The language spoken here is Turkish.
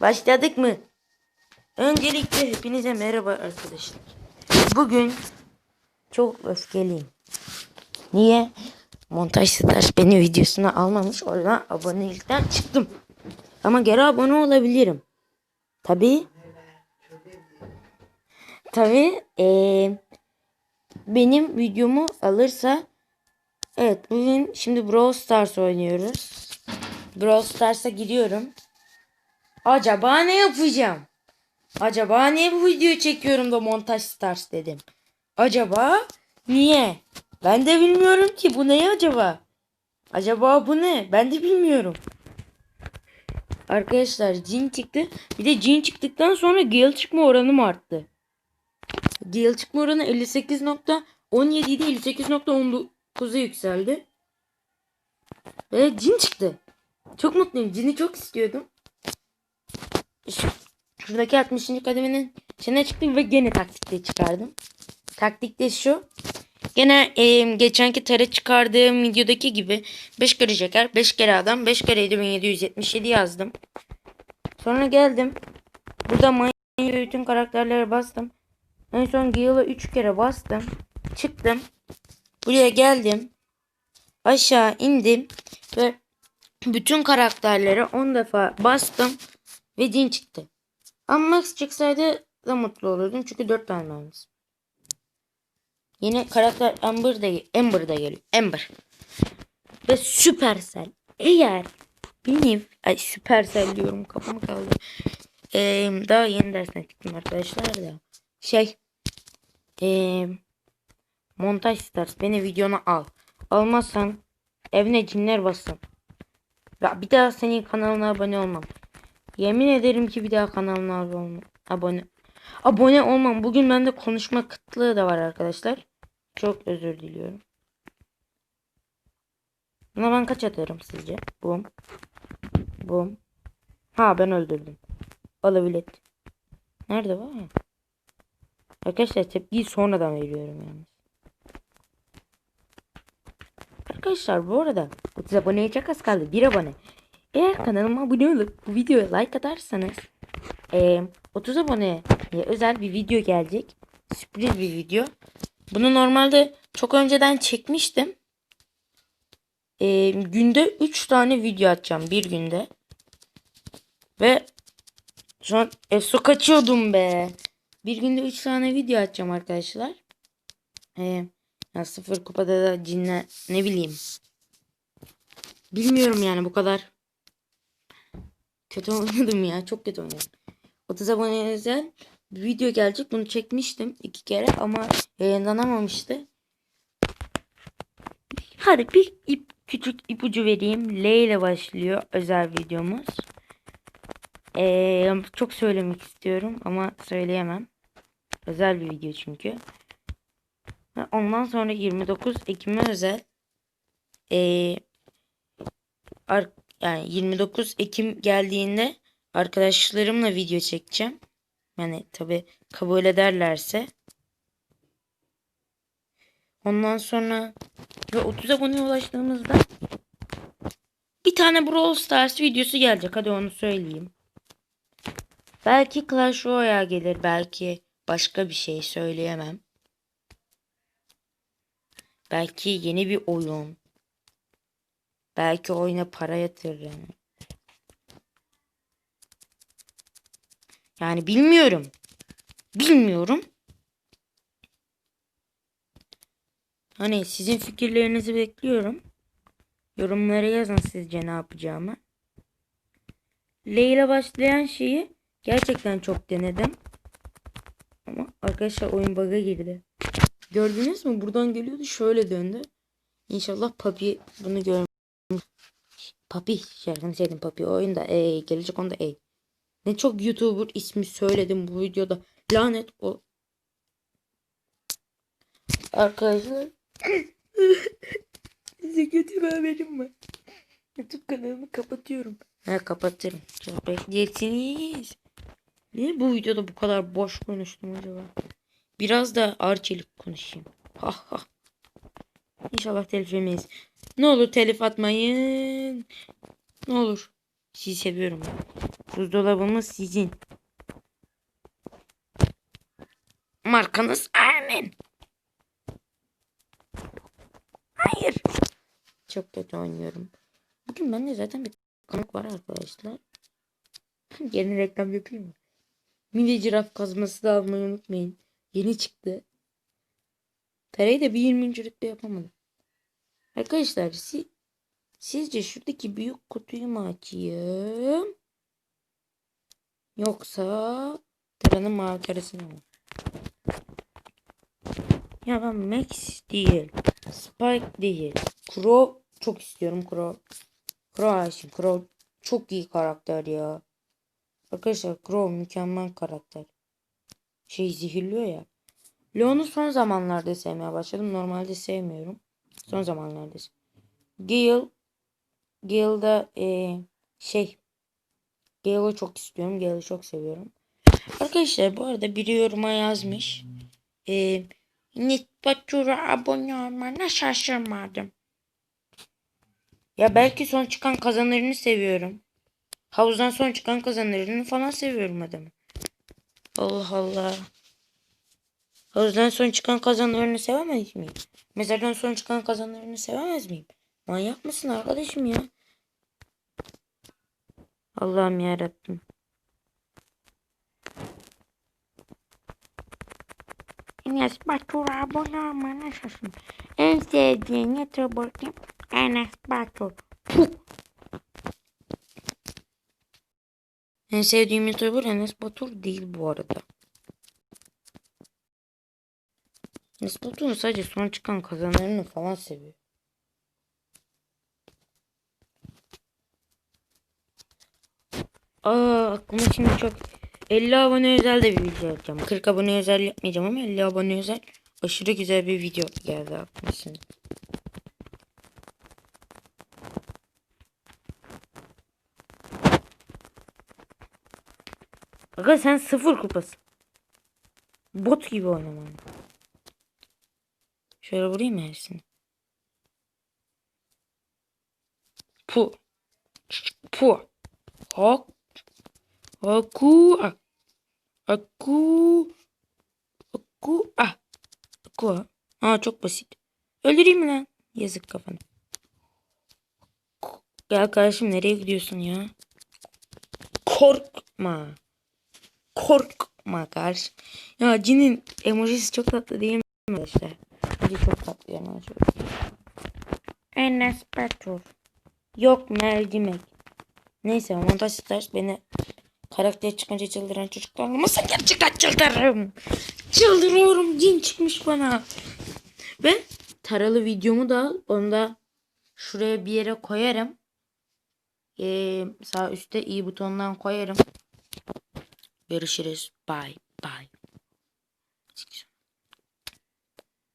Başladık mı? Öncelikle hepinize merhaba arkadaşlar. Bugün çok öfkeliyim. Niye? Montaj Stars beni videosuna almamış. O yüzden abonelikten çıktım. Ama geri abone olabilirim. Tabi. Tabi. eee, benim videomu alırsa Evet bugün şimdi Brawl Stars oynuyoruz. Brawl Stars'a giriyorum. Acaba ne yapacağım? Acaba niye bu videoyu çekiyorum da Montaj Stars dedim. Acaba niye? Ben de bilmiyorum ki bu ne acaba? Acaba bu ne? Ben de bilmiyorum. Arkadaşlar cin çıktı. Bir de cin çıktıktan sonra Gale çıkma oranım arttı. Gale çıkma oranı 58.17 idi 58.19'a yükseldi. Ve cin çıktı. Çok mutluyum. Cini çok istiyordum. Şu- Şuradaki 60. kademenin içine çıktım ve gene taktikte çıkardım. Taktikte şu. Gene e, geçenki tara çıkardığım videodaki gibi 5 kere şeker, 5 kere adam, 5 kere 7777 yazdım. Sonra geldim. Burada Maya'ya bütün karakterlere bastım. En son Gale'a 3 kere bastım. Çıktım. Buraya geldim. Aşağı indim. Ve bütün karakterlere 10 defa bastım. Ve din çıktı. Ama Max çıksaydı da mutlu olurdum. Çünkü 4 tane almış. Yine karakter Amber da, Amber da geliyor. Amber. Ve Supercell. Eğer benim ay Supercell diyorum kafamı kaldı. Ee, daha yeni dersine çıktım arkadaşlar da. Şey ee, Montaj Stars beni videona al. Almazsan evine cinler bassın. Ya bir daha senin kanalına abone olmam. Yemin ederim ki bir daha kanalına abone. Abone. Abone olmam. Bugün bende konuşma kıtlığı da var arkadaşlar. Çok özür diliyorum. Buna ben kaç atarım sizce? Bum. Bum. Ha ben öldürdüm. Olabilir. Nerede var? Arkadaşlar tepkiyi sonradan veriyorum yani. Arkadaşlar bu arada 30 aboneye çok az kaldı. 1 abone. Eğer kanalıma abone olup bu videoya like atarsanız eee 30 aboneye özel bir video gelecek. Sürpriz bir video. Bunu normalde çok önceden çekmiştim. Eee, günde 3 tane video atacağım bir günde. Ve şu an ESO kaçıyordum be. Bir günde 3 tane video atacağım arkadaşlar. Eee ya sıfır kupada da cinle ne bileyim. Bilmiyorum yani bu kadar. Kötü oynadım ya. Çok kötü oynadım. 30 abone özel bir video gelecek. Bunu çekmiştim iki kere ama yayınlanamamıştı. Hadi bir ip, küçük ipucu vereyim. L ile başlıyor özel videomuz. Ee, çok söylemek istiyorum ama söyleyemem. Özel bir video çünkü. Ondan sonra 29 Ekim'e özel ee, yani 29 Ekim geldiğinde arkadaşlarımla video çekeceğim. Yani tabi kabul ederlerse. Ondan sonra ve 30 aboneye ulaştığımızda bir tane Brawl Stars videosu gelecek. Hadi onu söyleyeyim. Belki Clash Royale gelir. Belki başka bir şey söyleyemem. Belki yeni bir oyun. Belki oyuna para yatırırım. Yani bilmiyorum. Bilmiyorum. Hani sizin fikirlerinizi bekliyorum. Yorumlara yazın sizce ne yapacağımı. L ile başlayan şeyi gerçekten çok denedim. Ama arkadaşlar oyun bug'a girdi. Gördünüz mü? Buradan geliyordu şöyle döndü. İnşallah Papi bunu gör. Papi şarkını sevdim Papi oyunda ey gelecek onda ey. Ne çok YouTuber ismi söyledim bu videoda. Lanet o. Arkadaşlar. Size kötü bir haberim var. YouTube kanalımı kapatıyorum. Ha kapatırım. Çok bekleyeceksiniz. Niye bu videoda bu kadar boş konuştum acaba? Biraz da arçelik konuşayım. Ha ha. İnşallah telif yemeyiz. Ne olur telif atmayın. Ne olur. Sizi seviyorum. Buzdolabımız sizin. Markanız Ermin. Hayır. Çok kötü oynuyorum. Bugün bende zaten bir kanık var arkadaşlar. Yeni reklam yapayım mı? Mini ciraf kazması da almayı unutmayın. Yeni çıktı. Parayı da bir 20. rütbe yapamadım. Arkadaşlar si sizce şuradaki büyük kutuyu mu açayım? Yoksa Tara'nın mavi karısını mı? Ya ben Max değil. Spike değil. Crow çok istiyorum Crow. Crow aşığım. Crow çok iyi karakter ya. Arkadaşlar Crow mükemmel karakter. Şey zehirliyor ya. Leon'u son zamanlarda sevmeye başladım. Normalde sevmiyorum. Son zamanlarda. Gale Gale'da e, şey Gale'ı çok istiyorum. Gale'ı çok seviyorum. Arkadaşlar bu arada biri yoruma yazmış. E, Nitbatur'a abone olmana şaşırmadım. Ya belki son çıkan kazanlarını seviyorum. Havuzdan son çıkan kazanlarını falan seviyorum adamı. Allah Allah. Havuzdan son çıkan kazanlarını sevemez miyim? Mezardan son çıkan kazanlarını sevemez miyim? Manyak mısın arkadaşım ya? Allah'ım yarabbim. Enes Batur abone olmana şaşırdım. En sevdiğin YouTuber? Enes Batur. En sevdiğim YouTuber Enes Batur değil bu arada. Batur'un sadece son çıkan kazanlarını falan seviyor. Aa aklıma şimdi çok 50 abone özel de bir video yapacağım. 40 abone özel yapmayacağım ama 50 abone özel aşırı güzel bir video geldi aklıma şimdi. Aga sen sıfır kupasın. Bot gibi oynaman. Şöyle vurayım mı hepsini? Pu. Pu. Hak. Aku. ah. Aku. Aku. Ah. Aku. Aa çok basit. Öldüreyim mi lan? Yazık kafanı. Gel kardeşim nereye gidiyorsun ya? Korkma. Korkma kardeş. Ya cinin emojisi çok tatlı değil mi arkadaşlar? Bence çok tatlı yani. Enes Batur. Yok mercimek. Neyse montaj stars beni karakter çıkınca çıldıran çocuklar olmasa gerçekten çıldırırım. Çıldırıyorum cin çıkmış bana. Ve taralı videomu da onu da şuraya bir yere koyarım. Ee, sağ üstte i butonundan koyarım. Görüşürüz. Bye bye.